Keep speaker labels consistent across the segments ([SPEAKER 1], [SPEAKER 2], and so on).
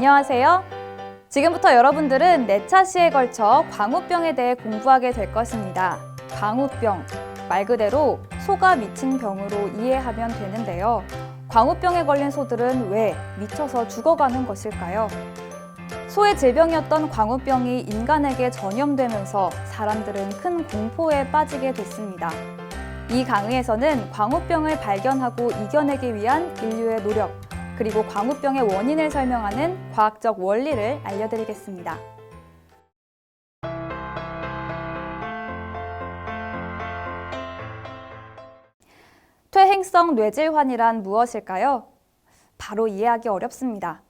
[SPEAKER 1] 안녕하세요. 지금부터 여러분들은 네 차 시에 걸쳐 광우병에 대해 공부하게 될 것입니다. 광우병, 말 그대로 소가 미친 병으로 이해하면 되는데요. 광우병에 걸린 소들은 왜 미쳐서 죽어가는 것일까요? 소의 질병이었던 광우병이 인간에게 전염되면서 사람들은 큰 공포에 빠지게 됐습니다. 이 강의에서는 광우병을 발견하고 이겨내기 위한 인류의 노력, 그리고 광우병의 원인을 설명하는 과학적 원리를 알려드리겠습니다. 퇴행성 뇌질환이란 무엇일까요? 바로 이해하기 어렵습니다.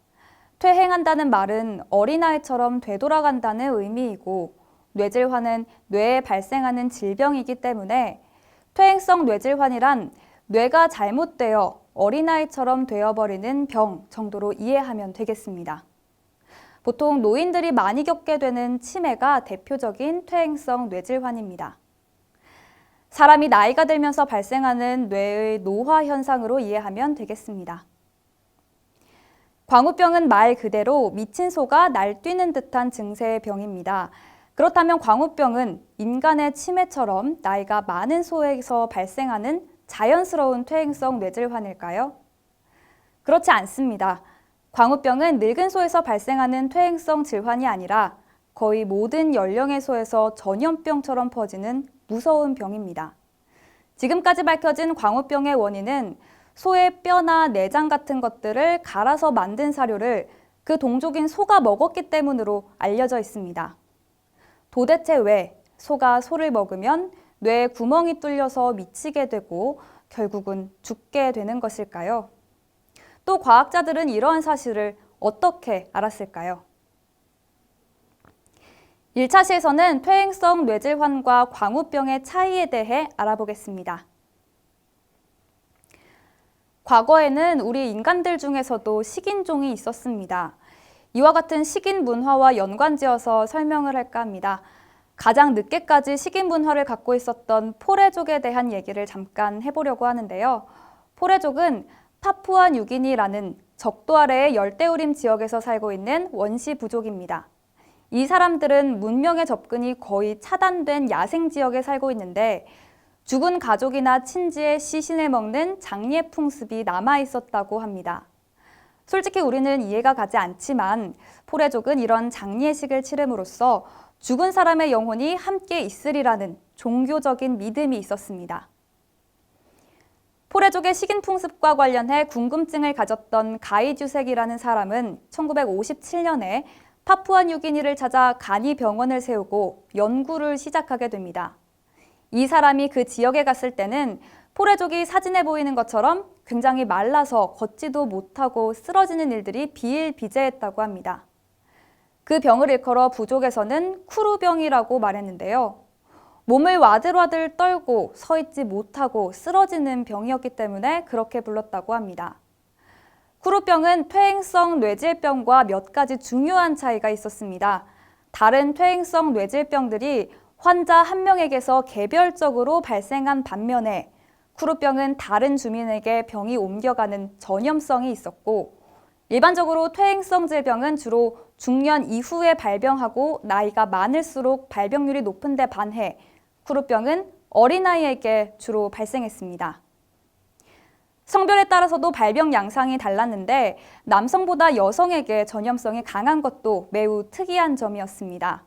[SPEAKER 1] 퇴행한다는 말은 어린아이처럼 되돌아간다는 의미이고 뇌질환은 뇌에 발생하는 질병이기 때문에 퇴행성 뇌질환이란 뇌가 잘못되어 어린아이처럼 되어버리는 병 정도로 이해하면 되겠습니다. 보통 노인들이 많이 겪게 되는 치매가 대표적인 퇴행성 뇌질환입니다. 사람이 나이가 들면서 발생하는 뇌의 노화 현상으로 이해하면 되겠습니다. 광우병은 말 그대로 미친 소가 날뛰는 듯한 증세의 병입니다. 그렇다면 광우병은 인간의 치매처럼 나이가 많은 소에서 발생하는 자연스러운 퇴행성 뇌질환일까요? 그렇지 않습니다. 광우병은 늙은 소에서 발생하는 퇴행성 질환이 아니라 거의 모든 연령의 소에서 전염병처럼 퍼지는 무서운 병입니다. 지금까지 밝혀진 광우병의 원인은 소의 뼈나 내장 같은 것들을 갈아서 만든 사료를 그 동족인 소가 먹었기 때문으로 알려져 있습니다. 도대체 왜 소가 소를 먹으면 뇌에 구멍이 뚫려서 미치게 되고 결국은 죽게 되는 것일까요? 또 과학자들은 이러한 사실을 어떻게 알았을까요? 1차 시에서는 퇴행성 뇌질환과 광우병의 차이에 대해 알아보겠습니다. 과거에는 우리 인간들 중에서도 식인종이 있었습니다. 이와 같은 식인 문화와 연관지어서 설명을 할까 합니다. 가장 늦게까지 식인 문화를 갖고 있었던 포레족에 대한 얘기를 잠깐 해보려고 하는데요. 포레족은 파푸아 뉴기니라는 적도 아래의 열대우림 지역에서 살고 있는 원시 부족입니다. 이 사람들은 문명의 접근이 거의 차단된 야생 지역에 살고 있는데 죽은 가족이나 친지의 시신을 먹는 장례 풍습이 남아 있었다고 합니다. 솔직히 우리는 이해가 가지 않지만 포레족은 이런 장례식을 치름으로써 죽은 사람의 영혼이 함께 있으리라는 종교적인 믿음이 있었습니다. 포레족의 식인 풍습과 관련해 궁금증을 가졌던 가이주색이라는 사람은 1957년에 파푸아 뉴기니를 찾아 간이 병원을 세우고 연구를 시작하게 됩니다. 이 사람이 그 지역에 갔을 때는 포레족이 사진에 보이는 것처럼 굉장히 말라서 걷지도 못하고 쓰러지는 일들이 비일비재했다고 합니다. 그 병을 일컬어 부족에서는 쿠루병이라고 말했는데요. 몸을 와들와들 떨고 서 있지 못하고 쓰러지는 병이었기 때문에 그렇게 불렀다고 합니다. 쿠루병은 퇴행성 뇌질병과 몇 가지 중요한 차이가 있었습니다. 다른 퇴행성 뇌질병들이 환자 한 명에게서 개별적으로 발생한 반면에 쿠루병은 다른 주민에게 병이 옮겨가는 전염성이 있었고 일반적으로 퇴행성 질병은 주로 중년 이후에 발병하고 나이가 많을수록 발병률이 높은데 반해 쿠루병은 어린아이에게 주로 발생했습니다. 성별에 따라서도 발병 양상이 달랐는데 남성보다 여성에게 전염성이 강한 것도 매우 특이한 점이었습니다.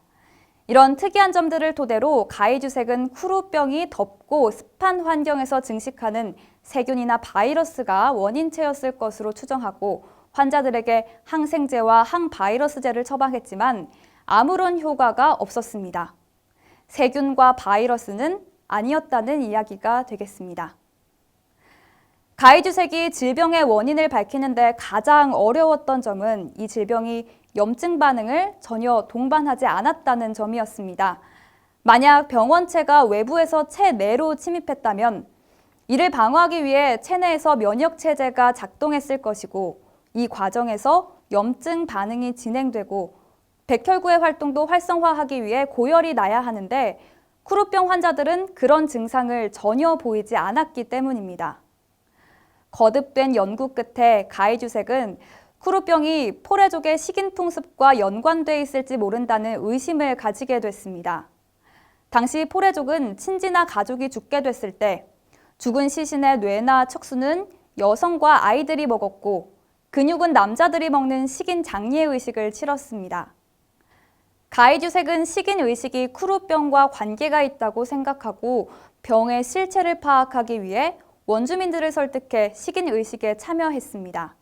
[SPEAKER 1] 이런 특이한 점들을 토대로 가이주색은 쿠루병이 덥고 습한 환경에서 증식하는 세균이나 바이러스가 원인체였을 것으로 추정하고 환자들에게 항생제와 항바이러스제를 처방했지만 아무런 효과가 없었습니다. 세균과 바이러스는 아니었다는 이야기가 되겠습니다. 가이주색이 질병의 원인을 밝히는데 가장 어려웠던 점은 이 질병이 염증 반응을 전혀 동반하지 않았다는 점이었습니다. 만약 병원체가 외부에서 체내로 침입했다면 이를 방어하기 위해 체내에서 면역 체제가 작동했을 것이고 이 과정에서 염증 반응이 진행되고 백혈구의 활동도 활성화하기 위해 고열이 나야 하는데 쿠루병 환자들은 그런 증상을 전혀 보이지 않았기 때문입니다. 거듭된 연구 끝에 가이주색은 쿠루병이 포레족의 식인풍 습과 연관돼 있을지 모른다는 의심을 가지게 됐습니다. 당시 포레족은 친지나 가족이 죽게 됐을 때 죽은 시신의 뇌나 척수는 여성과 아이들이 먹었고 근육은 남자들이 먹는 식인 장례 의식을 치렀습니다. 가이주색은 식인 의식이 쿠루병과 관계가 있다고 생각하고 병의 실체를 파악하기 위해 원주민들을 설득해 식인 의식에 참여했습니다.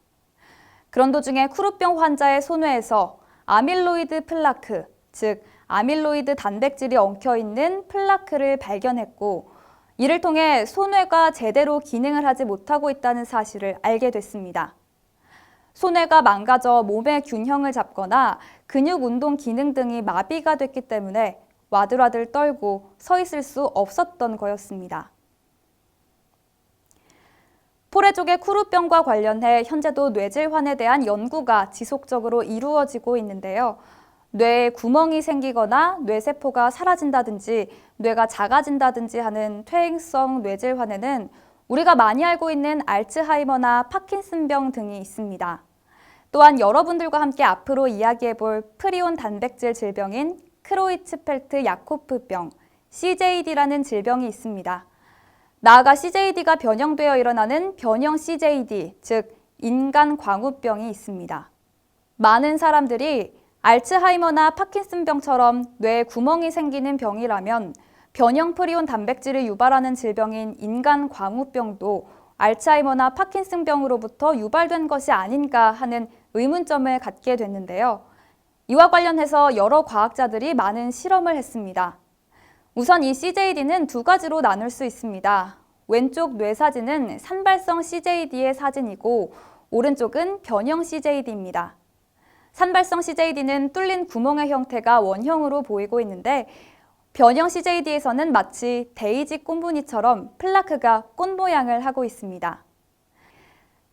[SPEAKER 1] 그런 도중에 쿠루병 환자의 손뇌에서 아밀로이드 플라크, 즉 아밀로이드 단백질이 엉켜 있는 플라크를 발견했고 이를 통해 손뇌가 제대로 기능을 하지 못하고 있다는 사실을 알게 됐습니다. 손뇌가 망가져 몸의 균형을 잡거나 근육 운동 기능 등이 마비가 됐기 때문에 와들와들 떨고 서 있을 수 없었던 거였습니다. 포레족의 쿠루병과 관련해 현재도 뇌질환에 대한 연구가 지속적으로 이루어지고 있는데요. 뇌에 구멍이 생기거나 뇌세포가 사라진다든지 뇌가 작아진다든지 하는 퇴행성 뇌질환에는 우리가 많이 알고 있는 알츠하이머나 파킨슨병 등이 있습니다. 또한 여러분들과 함께 앞으로 이야기해 볼 프리온 단백질 질병인 크로이츠펠트 야코프병, CJD라는 질병이 있습니다. 나아가 CJD가 변형되어 일어나는 변형 CJD, 즉 인간 광우병이 있습니다. 많은 사람들이 알츠하이머나 파킨슨병처럼 뇌에 구멍이 생기는 병이라면 변형 프리온 단백질을 유발하는 질병인 인간 광우병도 알츠하이머나 파킨슨병으로부터 유발된 것이 아닌가 하는 의문점을 갖게 됐는데요. 이와 관련해서 여러 과학자들이 많은 실험을 했습니다. 우선 이 CJD는 두 가지로 나눌 수 있습니다. 왼쪽 뇌 사진은 산발성 CJD의 사진이고 오른쪽은 변형 CJD입니다. 산발성 CJD는 뚫린 구멍의 형태가 원형으로 보이고 있는데 변형 CJD에서는 마치 데이지 꽃무늬처럼 플라크가 꽃 모양을 하고 있습니다.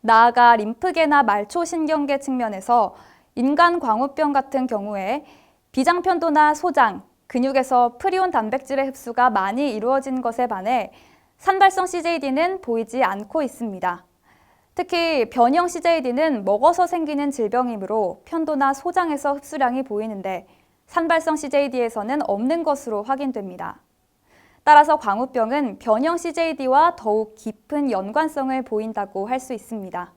[SPEAKER 1] 나아가 림프계나 말초신경계 측면에서 인간 광우병 같은 경우에 비장편도나 소장, 근육에서 프리온 단백질의 흡수가 많이 이루어진 것에 반해 산발성 CJD는 보이지 않고 있습니다. 특히 변형 CJD는 먹어서 생기는 질병이므로 편도나 소장에서 흡수량이 보이는데 산발성 CJD에서는 없는 것으로 확인됩니다. 따라서 광우병은 변형 CJD와 더욱 깊은 연관성을 보인다고 할 수 있습니다.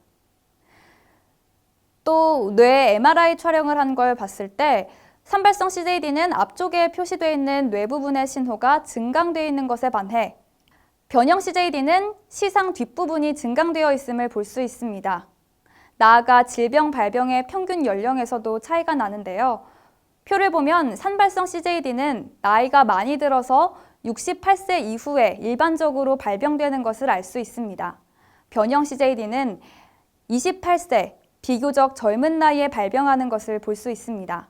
[SPEAKER 1] 또 뇌 MRI 촬영을 한 걸 봤을 때 산발성 CJD는 앞쪽에 표시되어 있는 뇌 부분의 신호가 증강되어 있는 것에 반해 변형 CJD는 시상 뒷부분이 증강되어 있음을 볼 수 있습니다. 나아가 질병 발병의 평균 연령에서도 차이가 나는데요. 표를 보면 산발성 CJD는 나이가 많이 들어서 68세 이후에 일반적으로 발병되는 것을 알 수 있습니다. 변형 CJD는 28세, 비교적 젊은 나이에 발병하는 것을 볼 수 있습니다.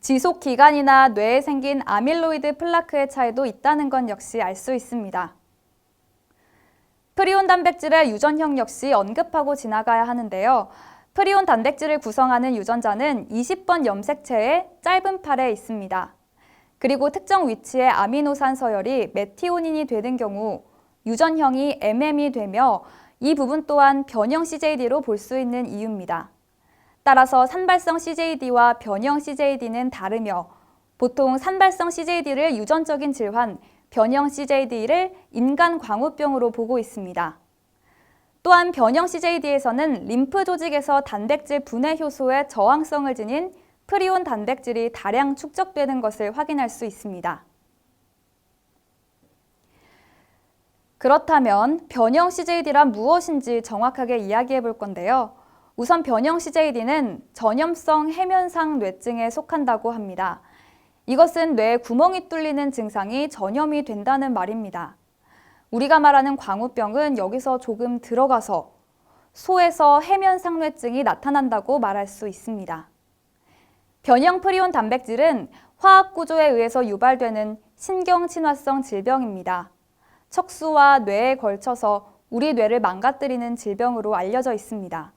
[SPEAKER 1] 지속 기간이나 뇌에 생긴 아밀로이드 플라크의 차이도 있다는 건 역시 알 수 있습니다. 프리온 단백질의 유전형 역시 언급하고 지나가야 하는데요. 프리온 단백질을 구성하는 유전자는 20번 염색체의 짧은 팔에 있습니다. 그리고 특정 위치의 아미노산 서열이 메티오닌이 되는 경우 유전형이 MM이 되며 이 부분 또한 변형 CJD로 볼 수 있는 이유입니다. 따라서 산발성 CJD와 변형 CJD는 다르며 보통 산발성 CJD를 유전적인 질환, 변형 CJD를 인간 광우병으로 보고 있습니다. 또한 변형 CJD에서는 림프 조직에서 단백질 분해 효소의 저항성을 지닌 프리온 단백질이 다량 축적되는 것을 확인할 수 있습니다. 그렇다면 변형 CJD란 무엇인지 정확하게 이야기해 볼 건데요. 우선 변형 CJD는 전염성 해면상 뇌증에 속한다고 합니다. 이것은 뇌에 구멍이 뚫리는 증상이 전염이 된다는 말입니다. 우리가 말하는 광우병은 여기서 조금 들어가서 소에서 해면상뇌증이 나타난다고 말할 수 있습니다. 변형 프리온 단백질은 화학 구조에 의해서 유발되는 신경친화성 질병입니다. 척수와 뇌에 걸쳐서 우리 뇌를 망가뜨리는 질병으로 알려져 있습니다.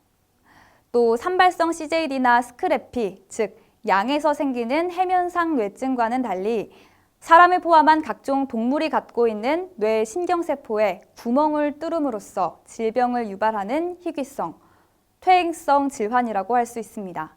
[SPEAKER 1] 또 산발성 CJD나 스크래피, 즉 양에서 생기는 해면상 뇌증과는 달리 사람을 포함한 각종 동물이 갖고 있는 뇌 신경세포에 구멍을 뚫음으로써 질병을 유발하는 희귀성, 퇴행성 질환이라고 할 수 있습니다.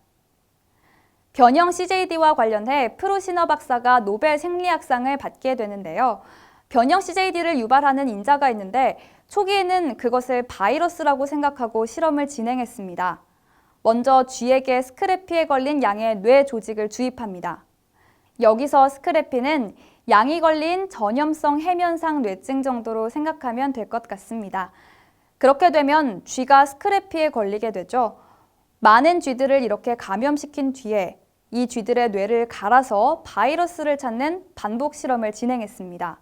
[SPEAKER 1] 변형 CJD와 관련해 프루시너 박사가 노벨 생리학상을 받게 되는데요. 변형 CJD를 유발하는 인자가 있는데 초기에는 그것을 바이러스라고 생각하고 실험을 진행했습니다. 먼저 쥐에게 스크래피에 걸린 양의 뇌 조직을 주입합니다. 여기서 스크래피는 양이 걸린 전염성 해면상 뇌증 정도로 생각하면 될 것 같습니다. 그렇게 되면 쥐가 스크래피에 걸리게 되죠. 많은 쥐들을 이렇게 감염시킨 뒤에 이 쥐들의 뇌를 갈아서 바이러스를 찾는 반복 실험을 진행했습니다.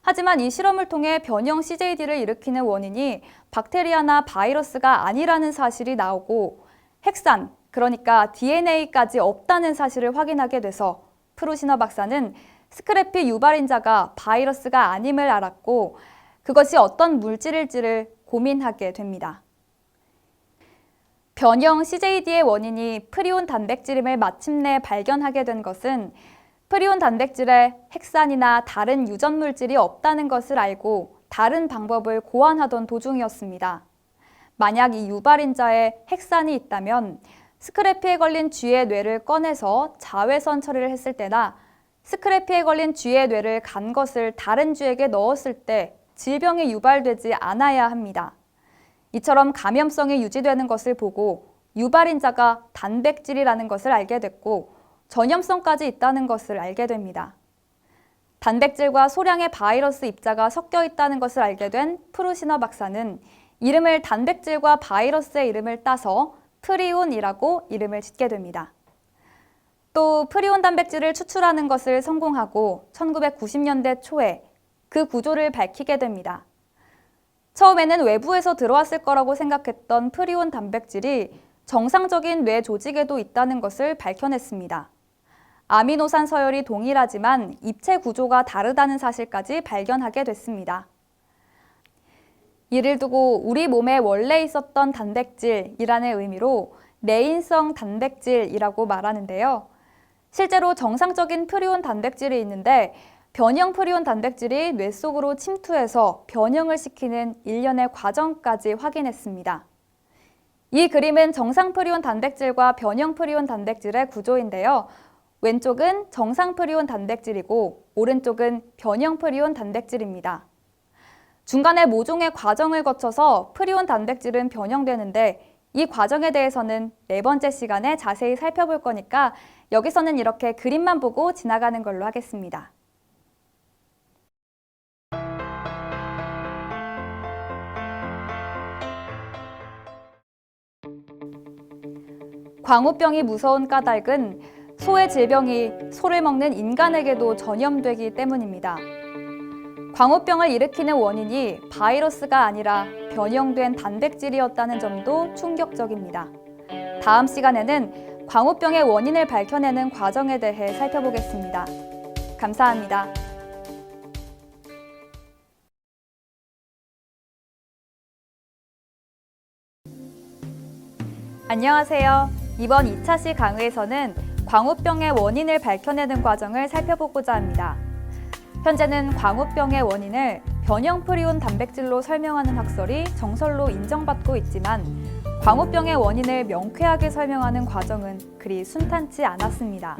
[SPEAKER 1] 하지만 이 실험을 통해 변형 CJD를 일으키는 원인이 박테리아나 바이러스가 아니라는 사실이 나오고 핵산, 그러니까 DNA까지 없다는 사실을 확인하게 돼서 프루시너 박사는 스크래피 유발인자가 바이러스가 아님을 알았고 그것이 어떤 물질일지를 고민하게 됩니다. 변형 CJD의 원인이 프리온 단백질임을 마침내 발견하게 된 것은 프리온 단백질에 핵산이나 다른 유전 물질이 없다는 것을 알고 다른 방법을 고안하던 도중이었습니다. 만약 이 유발인자에 핵산이 있다면 스크래피에 걸린 쥐의 뇌를 꺼내서 자외선 처리를 했을 때나 스크래피에 걸린 쥐의 뇌를 간 것을 다른 쥐에게 넣었을 때 질병이 유발되지 않아야 합니다. 이처럼 감염성이 유지되는 것을 보고 유발인자가 단백질이라는 것을 알게 됐고 전염성까지 있다는 것을 알게 됩니다. 단백질과 소량의 바이러스 입자가 섞여 있다는 것을 알게 된 프루시너 박사는 이름을 단백질과 바이러스의 이름을 따서 프리온이라고 이름을 짓게 됩니다. 또 프리온 단백질을 추출하는 것을 성공하고 1990년대 초에 그 구조를 밝히게 됩니다. 처음에는 외부에서 들어왔을 거라고 생각했던 프리온 단백질이 정상적인 뇌 조직에도 있다는 것을 밝혀냈습니다. 아미노산 서열이 동일하지만 입체 구조가 다르다는 사실까지 발견하게 됐습니다. 이를 두고 우리 몸에 원래 있었던 단백질이라는 의미로 내인성 단백질이라고 말하는데요. 실제로 정상적인 프리온 단백질이 있는데 변형 프리온 단백질이 뇌 속으로 침투해서 변형을 시키는 일련의 과정까지 확인했습니다. 이 그림은 정상 프리온 단백질과 변형 프리온 단백질의 구조인데요. 왼쪽은 정상 프리온 단백질이고 오른쪽은 변형 프리온 단백질입니다. 중간에 모종의 과정을 거쳐서 프리온 단백질은 변형되는데 이 과정에 대해서는 네 번째 시간에 자세히 살펴볼 거니까 여기서는 이렇게 그림만 보고 지나가는 걸로 하겠습니다. 광우병이 무서운 까닭은 소의 질병이 소를 먹는 인간에게도 전염되기 때문입니다. 광우병을 일으키는 원인이 바이러스가 아니라 변형된 단백질이었다는 점도 충격적입니다. 다음 시간에는 광우병의 원인을 밝혀내는 과정에 대해 살펴보겠습니다. 감사합니다. 안녕하세요. 이번 2차 시 강의에서는 광우병의 원인을 밝혀내는 과정을 살펴보고자 합니다. 현재는 광우병의 원인을 변형 프리온 단백질로 설명하는 학설이 정설로 인정받고 있지만 광우병의 원인을 명쾌하게 설명하는 과정은 그리 순탄치 않았습니다.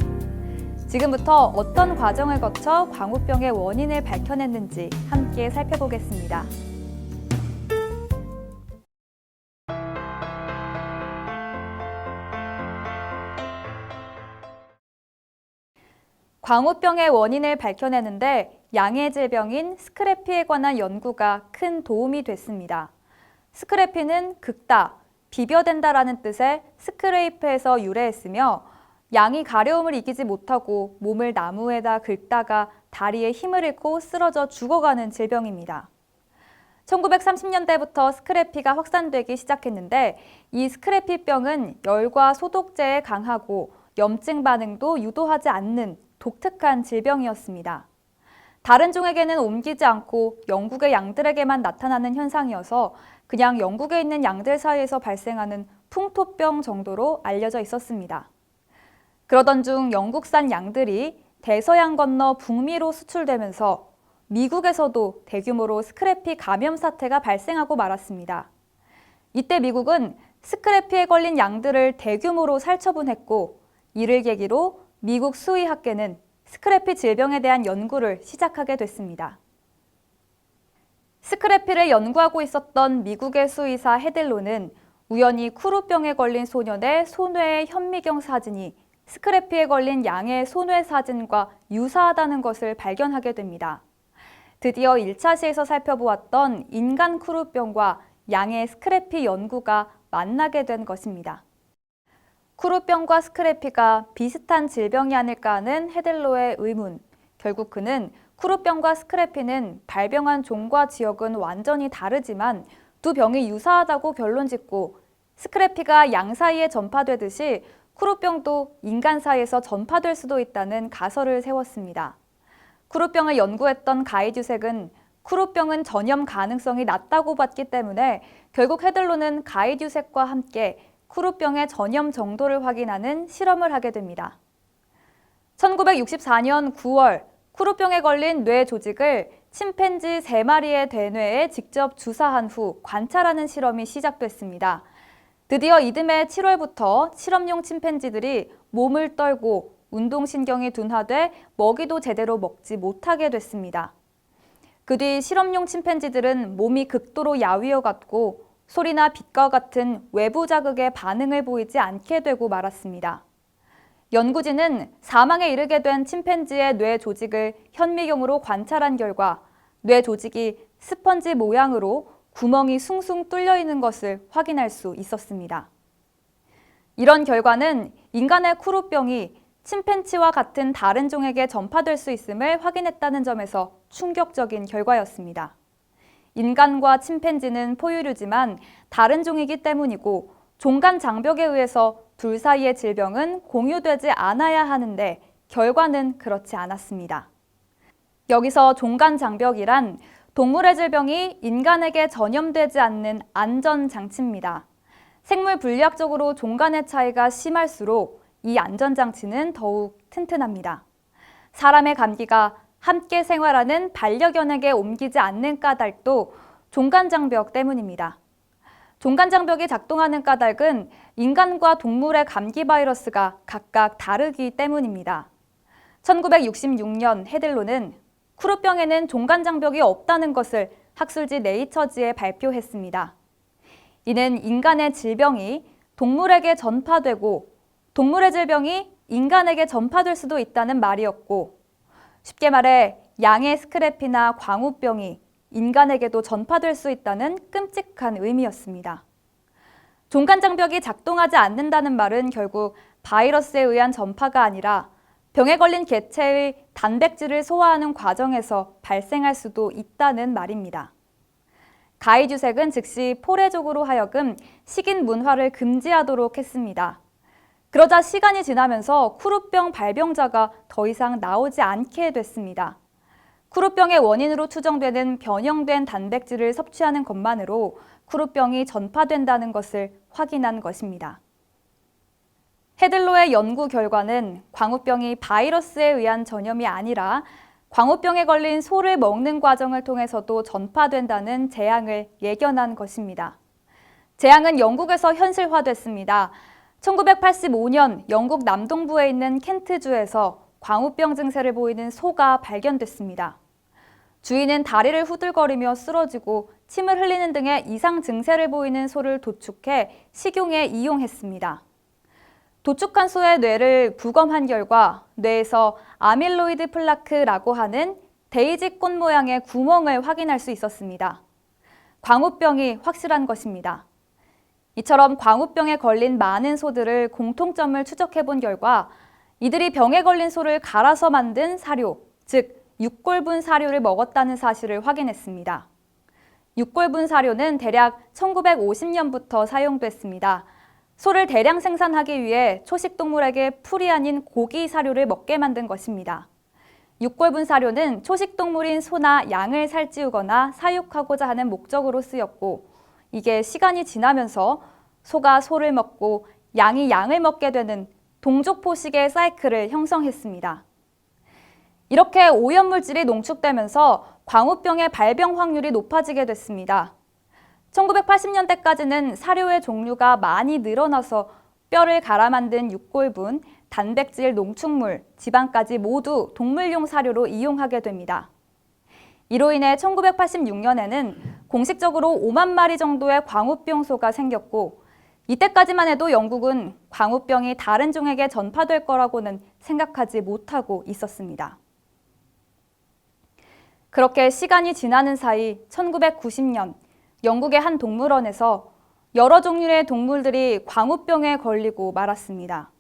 [SPEAKER 1] 지금부터 어떤 과정을 거쳐 광우병의 원인을 밝혀냈는지 함께 살펴보겠습니다. 광우병의 원인을 밝혀내는데 양의 질병인 스크래피에 관한 연구가 큰 도움이 됐습니다. 스크래피는 긁다, 비벼댄다라는 뜻의 스크레이프에서 유래했으며 양이 가려움을 이기지 못하고 몸을 나무에다 긁다가 다리에 힘을 잃고 쓰러져 죽어가는 질병입니다. 1930년대부터 스크래피가 확산되기 시작했는데 이 스크래피병은 열과 소독제에 강하고 염증 반응도 유도하지 않는 독특한 질병이었습니다. 다른 종에게는 옮기지 않고 영국의 양들에게만 나타나는 현상이어서 그냥 영국에 있는 양들 사이에서 발생하는 풍토병 정도로 알려져 있었습니다. 그러던 중 영국산 양들이 대서양 건너 북미로 수출되면서 미국에서도 대규모로 스크래피 감염 사태가 발생하고 말았습니다. 이때 미국은 스크래피에 걸린 양들을 대규모로 살처분했고 이를 계기로 미국 수의학계는 스크래피 질병에 대한 연구를 시작하게 됐습니다. 스크래피를 연구하고 있었던 미국의 수의사 헤들로는 우연히 쿠루병에 걸린 소년의 손외의 현미경 사진이 스크래피에 걸린 양의 손외 사진과 유사하다는 것을 발견하게 됩니다. 드디어 1차 시에서 살펴보았던 인간 쿠루병과 양의 스크래피 연구가 만나게 된 것입니다. 쿠루병과 스크래피가 비슷한 질병이 아닐까 하는 헤들로의 의문. 결국 그는 쿠루병과 스크래피는 발병한 종과 지역은 완전히 다르지만 두 병이 유사하다고 결론 짓고 스크래피가 양 사이에 전파되듯이 쿠루병도 인간 사이에서 전파될 수도 있다는 가설을 세웠습니다. 쿠루병을 연구했던 가이듀색은 쿠루병은 전염 가능성이 낮다고 봤기 때문에 결국 헤들로는 가이듀색과 함께 쿠루병의 전염 정도를 확인하는 실험을 하게 됩니다. 1964년 9월 쿠루병에 걸린 뇌 조직을 침팬지 3마리의 대뇌에 직접 주사한 후 관찰하는 실험이 시작됐습니다. 드디어 이듬해 7월부터 실험용 침팬지들이 몸을 떨고 운동신경이 둔화돼 먹이도 제대로 먹지 못하게 됐습니다. 그 뒤 실험용 침팬지들은 몸이 극도로 야위어 갔고 소리나 빛과 같은 외부 자극에 반응을 보이지 않게 되고 말았습니다. 연구진은 사망에 이르게 된 침팬지의 뇌 조직을 현미경으로 관찰한 결과 뇌 조직이 스펀지 모양으로 구멍이 숭숭 뚫려 있는 것을 확인할 수 있었습니다. 이런 결과는 인간의 쿠루병이 침팬치와 같은 다른 종에게 전파될 수 있음을 확인했다는 점에서 충격적인 결과였습니다. 인간과 침팬지는 포유류지만 다른 종이기 때문이고 종간 장벽에 의해서 둘 사이의 질병은 공유되지 않아야 하는데 결과는 그렇지 않았습니다. 여기서 종간 장벽이란 동물의 질병이 인간에게 전염되지 않는 안전 장치입니다. 생물 분리학적으로 종간의 차이가 심할수록 이 안전 장치는 더욱 튼튼합니다. 사람의 감기가 함께 생활하는 반려견에게 옮기지 않는 까닭도 종간장벽 때문입니다. 종간장벽이 작동하는 까닭은 인간과 동물의 감기 바이러스가 각각 다르기 때문입니다. 1966년 헤들로는 쿠루병에는 종간장벽이 없다는 것을 학술지 네이처지에 발표했습니다. 이는 인간의 질병이 동물에게 전파되고 동물의 질병이 인간에게 전파될 수도 있다는 말이었고 쉽게 말해 양의 스크래피나 광우병이 인간에게도 전파될 수 있다는 끔찍한 의미였습니다. 종간장벽이 작동하지 않는다는 말은 결국 바이러스에 의한 전파가 아니라 병에 걸린 개체의 단백질을 소화하는 과정에서 발생할 수도 있다는 말입니다. 가이주색은 즉시 포레족으로 하여금 식인 문화를 금지하도록 했습니다. 그러자 시간이 지나면서 쿠루병 발병자가 더 이상 나오지 않게 됐습니다. 쿠루병의 원인으로 추정되는 변형된 단백질을 섭취하는 것만으로 쿠루병이 전파된다는 것을 확인한 것입니다. 헤들로의 연구 결과는 광우병이 바이러스에 의한 전염이 아니라 광우병에 걸린 소를 먹는 과정을 통해서도 전파된다는 재앙을 예견한 것입니다. 재앙은 영국에서 현실화됐습니다. 1985년 영국 남동부에 있는 켄트주에서 광우병 증세를 보이는 소가 발견됐습니다. 주인은 다리를 후들거리며 쓰러지고 침을 흘리는 등의 이상 증세를 보이는 소를 도축해 식용에 이용했습니다. 도축한 소의 뇌를 부검한 결과 뇌에서 아밀로이드 플라크라고 하는 데이지 꽃 모양의 구멍을 확인할 수 있었습니다. 광우병이 확실한 것입니다. 이처럼 광우병에 걸린 많은 소들을 공통점을 추적해 본 결과 이들이 병에 걸린 소를 갈아서 만든 사료, 즉 육골분 사료를 먹었다는 사실을 확인했습니다. 육골분 사료는 대략 1950년부터 사용됐습니다. 소를 대량 생산하기 위해 초식 동물에게 풀이 아닌 고기 사료를 먹게 만든 것입니다. 육골분 사료는 초식 동물인 소나 양을 살찌우거나 사육하고자 하는 목적으로 쓰였고 이게 시간이 지나면서 소가 소를 먹고 양이 양을 먹게 되는 동족포식의 사이클을 형성했습니다. 이렇게 오염물질이 농축되면서 광우병의 발병 확률이 높아지게 됐습니다. 1980년대까지는 사료의 종류가 많이 늘어나서 뼈를 갈아 만든 육골분, 단백질, 농축물, 지방까지 모두 동물용 사료로 이용하게 됩니다. 이로 인해 1986년에는 공식적으로 5만 마리 정도의 광우병 소가 생겼고 이때까지만 해도 영국은 광우병이 다른 종에게 전파될 거라고는 생각하지 못하고 있었습니다. 그렇게 시간이 지나는 사이 1990년 영국의 한 동물원에서 여러 종류의 동물들이 광우병에 걸리고 말았습니다.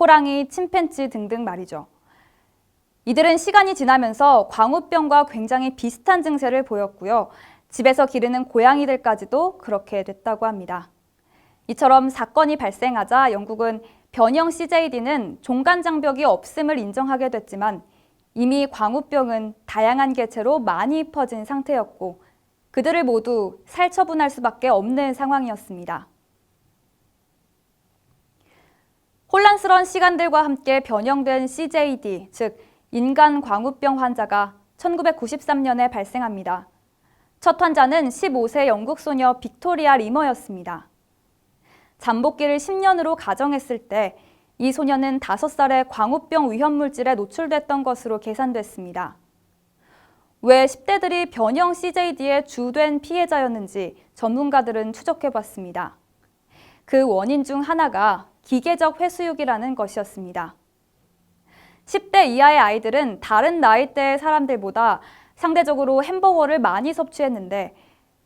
[SPEAKER 1] 호랑이, 침팬지 등등 말이죠. 이들은 시간이 지나면서 광우병과 굉장히 비슷한 증세를 보였고요. 집에서 기르는 고양이들까지도 그렇게 됐다고 합니다. 이처럼 사건이 발생하자 영국은 변형 CJD는 종간 장벽이 없음을 인정하게 됐지만 이미 광우병은 다양한 개체로 많이 퍼진 상태였고 그들을 모두 살처분할 수밖에 없는 상황이었습니다. 혼란스러운 시간들과 함께 변형된 CJD, 즉 인간 광우병 환자가 1993년에 발생합니다. 첫 환자는 15세 영국 소녀 빅토리아 리머였습니다. 잠복기를 10년으로 가정했을 때 이 소녀는 5살에 광우병 위험 물질에 노출됐던 것으로 계산됐습니다. 왜 10대들이 변형 CJD의 주된 피해자였는지 전문가들은 추적해 봤습니다. 그 원인 중 하나가 기계적 회수육이라는 것이었습니다. 10대 이하의 아이들은 다른 나이대의 사람들보다 상대적으로 햄버거를 많이 섭취했는데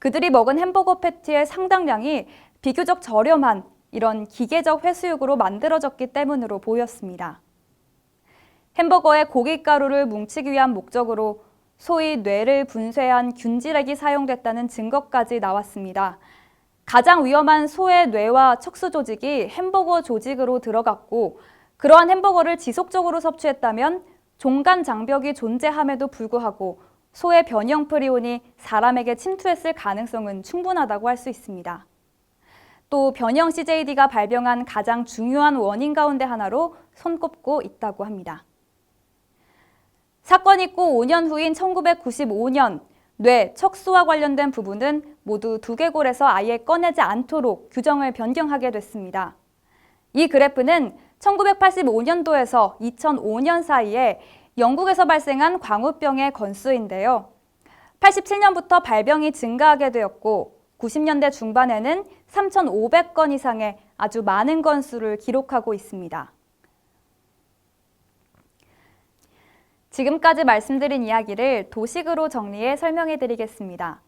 [SPEAKER 1] 그들이 먹은 햄버거 패티의 상당량이 비교적 저렴한 이런 기계적 회수육으로 만들어졌기 때문으로 보였습니다. 햄버거에 고깃가루를 뭉치기 위한 목적으로 소위 뇌를 분쇄한 균질액이 사용됐다는 증거까지 나왔습니다. 가장 위험한 소의 뇌와 척수 조직이 햄버거 조직으로 들어갔고 그러한 햄버거를 지속적으로 섭취했다면 종간 장벽이 존재함에도 불구하고 소의 변형 프리온이 사람에게 침투했을 가능성은 충분하다고 할 수 있습니다. 또 변형 CJD가 발병한 가장 중요한 원인 가운데 하나로 손꼽고 있다고 합니다. 사건 있고 5년 후인 1995년 뇌, 척수와 관련된 부분은 모두 두개골에서 아예 꺼내지 않도록 규정을 변경하게 됐습니다. 이 그래프는 1985년도에서 2005년 사이에 영국에서 발생한 광우병의 건수인데요. 87년부터 발병이 증가하게 되었고 90년대 중반에는 3,500건 이상의 아주 많은 건수를 기록하고 있습니다. 지금까지 말씀드린 이야기를 도식으로 정리해 설명해 드리겠습니다.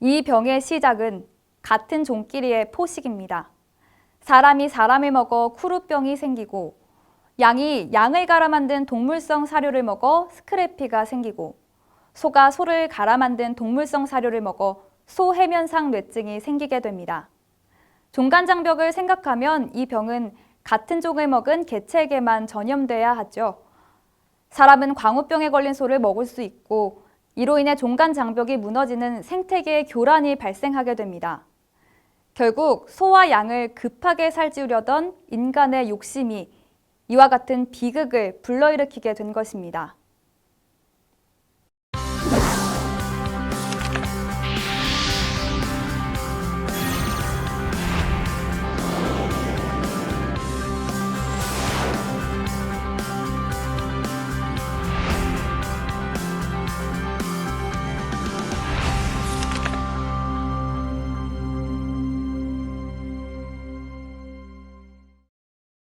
[SPEAKER 1] 이 병의 시작은 같은 종끼리의 포식입니다. 사람이 사람을 먹어 쿠루병이 생기고 양이 양을 갈아 만든 동물성 사료를 먹어 스크래피가 생기고 소가 소를 갈아 만든 동물성 사료를 먹어 소해면상 뇌증이 생기게 됩니다. 종간장벽을 생각하면 이 병은 같은 종을 먹은 개체에게만 전염돼야 하죠. 사람은 광우병에 걸린 소를 먹을 수 있고 이로 인해 종간 장벽이 무너지는 생태계의 교란이 발생하게 됩니다. 결국 소와 양을 급하게 살찌우려던 인간의 욕심이 이와 같은 비극을 불러일으키게 된 것입니다.